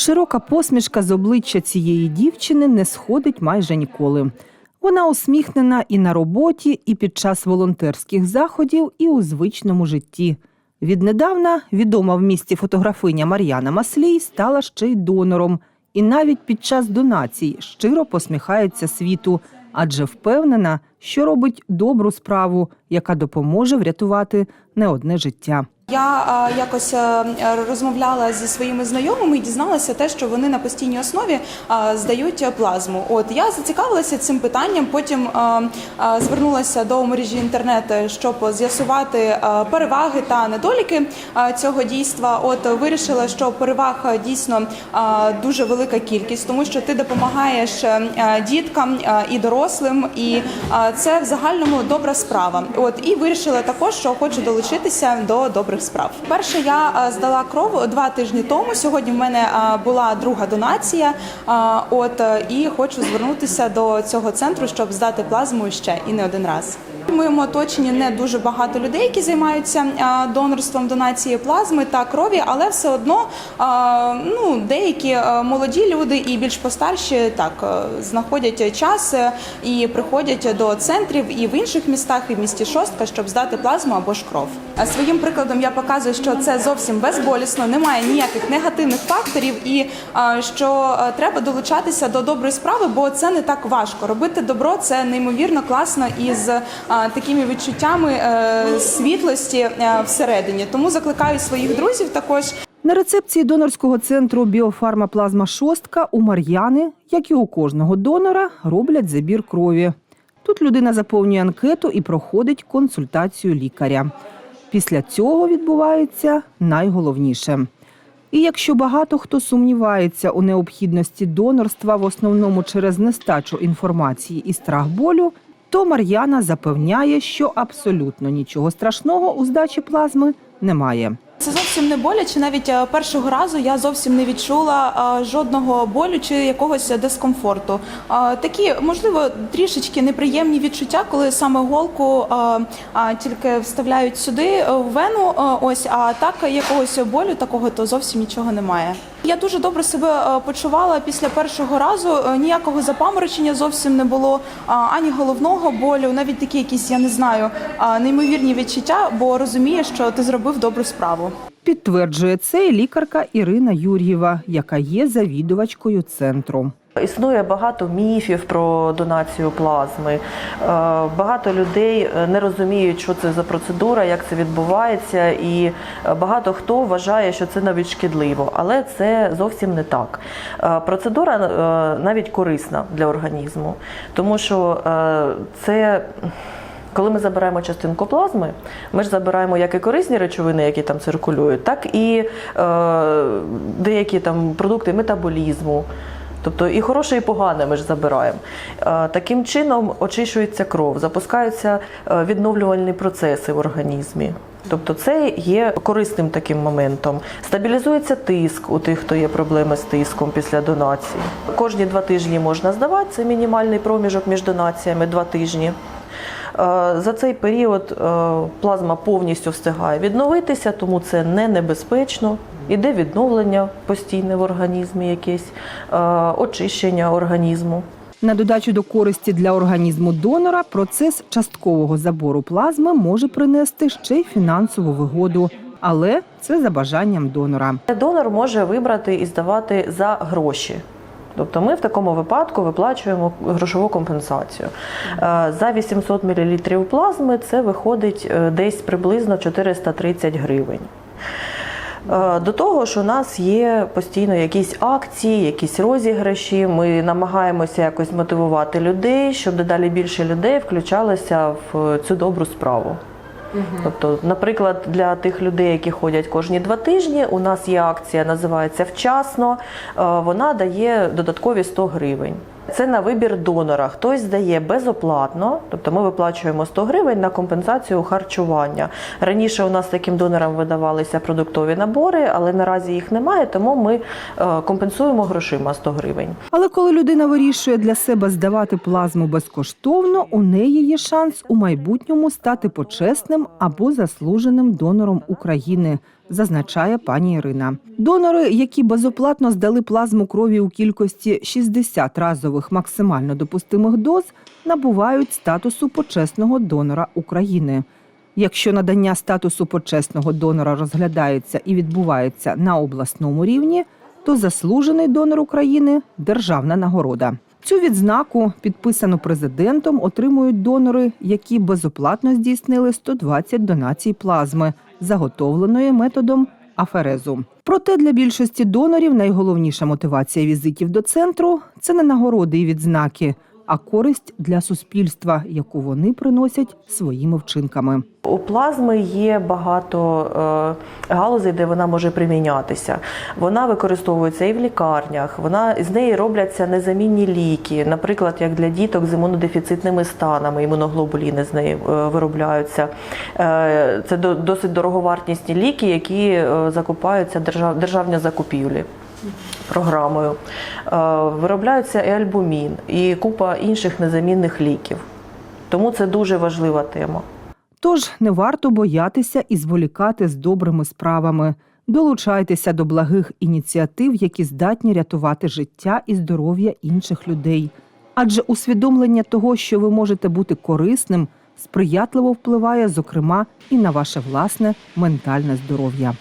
Широка посмішка з обличчя цієї дівчини не сходить майже ніколи. Вона усміхнена і на роботі, і під час волонтерських заходів, і у звичному житті. Віднедавна відома в місті фотографиня Мар'яна Маслій стала ще й донором, і навіть під час донацій щиро посміхається світу, адже впевнена, що робить добру справу, яка допоможе врятувати не одне життя. Я а, якось а, розмовляла зі своїми знайомими і дізналася те, що вони на постійній основі а, здають плазму. От я зацікавилася цим питанням. Потім а, а, звернулася до мережі інтернет, щоб з'ясувати переваги та недоліки а, цього дійства. От вирішила, що переваг дійсно а, дуже велика кількість, тому що ти допомагаєш а, діткам а, і дорослим, і а, це в загальному добра справа. От і вирішила також, що хочу долучитися до добрих справ. Перше я здала кров два тижні тому. Сьогодні в мене була друга донація. а, От і хочу звернутися до цього центру, щоб здати плазму ще і не один раз. В моєму оточенні не дуже багато людей, які займаються донорством донації плазми та крові, але все одно ну, деякі молоді люди і більш постарші так знаходять час е, і приходять до центрів і в інших містах, і в місті Шостка, щоб здати плазму або ж кров. Своїм прикладом я показую, що це зовсім безболісно, немає ніяких негативних факторів, і що треба долучатися до доброї справи, бо це не так важко. Робити добро це неймовірно класно і з такими відчуттями е, світлості е, всередині. Тому закликаю своїх друзів також На рецепції донорського центру Біофарма Плазма Шостка у Мар'яни, як і у кожного донора, роблять забір крові. Тут людина заповнює анкету і проходить консультацію лікаря. Після цього відбувається найголовніше. І якщо багато хто сумнівається у необхідності донорства в основному через нестачу інформації і страх болю, то Мар'яна запевняє, що абсолютно нічого страшного у здачі плазми немає. Це зовсім не боляче. Навіть е, першого разу я зовсім не відчула е, жодного болю чи якогось дискомфорту. Е, Такі, можливо, трішечки неприємні відчуття, коли саме голку тільки вставляють сюди в вену. Ось, а так якогось болю такого то зовсім нічого немає. Я дуже добре себе е, почувала після першого разу. Е, Ніякого запаморочення зовсім не було, ані головного болю, навіть такі якісь, я не знаю, неймовірні відчуття, бо розумієш, що ти зробив добру справу. Підтверджує це і лікарка Ірина Юр'єва, яка є завідувачкою центру. Існує багато міфів про донацію плазми. Е, Багато людей е, не розуміють, що це за процедура, як це відбувається, і е, багато хто вважає, що це навіть шкідливо, але це зовсім не так. Процедура навіть корисна для організму, тому що це. Коли ми забираємо частинку плазми, ми ж забираємо як і корисні речовини, які там циркулюють, так і е, деякі там продукти метаболізму. Тобто і хороше, і погане ми ж забираємо. Е, Таким чином очищується кров, запускаються е, відновлювальні процеси в організмі. Тобто це є корисним таким моментом. Стабілізується тиск у тих, хто є проблеми з тиском після донації. Кожні два тижні можна здавати, це мінімальний проміжок між донаціями два тижні. Е, За цей період е, плазма повністю встигає відновитися, тому це не небезпечно. Іде відновлення постійне в організмі, якесь е, очищення організму. На додачу до користі для організму донора процес часткового забору плазми може принести ще й фінансову вигоду, але це за бажанням донора. Донор може вибрати і здавати за гроші. Тобто ми в такому випадку виплачуємо грошову компенсацію. Е, За 800 мл плазми це виходить е, десь приблизно 430 гривень. Е, До того ж, у нас є постійно якісь акції, якісь розіграші. Ми намагаємося якось мотивувати людей, щоб дедалі більше людей включалося в цю добру справу. Тобто, наприклад, для тих людей, які ходять кожні два тижні, у нас є акція, називається Вчасно. Е, Вона дає додаткові 100 гривень. Це на вибір донора. Хтось здає безоплатно, тобто ми виплачуємо 100 гривень на компенсацію харчування. Раніше у нас таким донорам видавалися продуктові набори, але наразі їх немає, тому ми е, компенсуємо грошима 100 гривень. Але коли людина вирішує для себе здавати плазму безкоштовно, у неї є шанс у майбутньому стати почесним або заслуженим донором України. Зазначає пані Ірина. Донори, які безоплатно здали плазму крові у кількості 60 разових максимально допустимих доз, набувають статусу почесного донора України. Якщо надання статусу почесного донора розглядається і відбувається на обласному рівні, то заслужений донор України державна нагорода. Цю відзнаку, підписану президентом, отримують донори, які безоплатно здійснили 120 донацій плазми, заготовленої методом аферезу. Проте для більшості донорів найголовніша мотивація візитів до центру це не нагороди і відзнаки, а користь для суспільства, яку вони приносять своїми вчинками. У плазми є багато е, галузей, де вона може примінятися. Вона використовується і в лікарнях. Вона з неї робляться незамінні ліки, наприклад, як для діток з імунодефіцитними станами, імуноглобуліни з неї е, виробляються. Е, це до- досить дороговартісні ліки, які закупаються держав, державні закупівлі. Програмою Е, виробляються і альбумін, і купа інших незамінних ліків. Тому це дуже важлива тема. Тож не варто боятися і зволікати з добрими справами. Долучайтеся до благих ініціатив, які здатні рятувати життя і здоров'я інших людей. Адже усвідомлення того, що ви можете бути корисним, сприятливо впливає, зокрема, і на ваше власне ментальне здоров'я.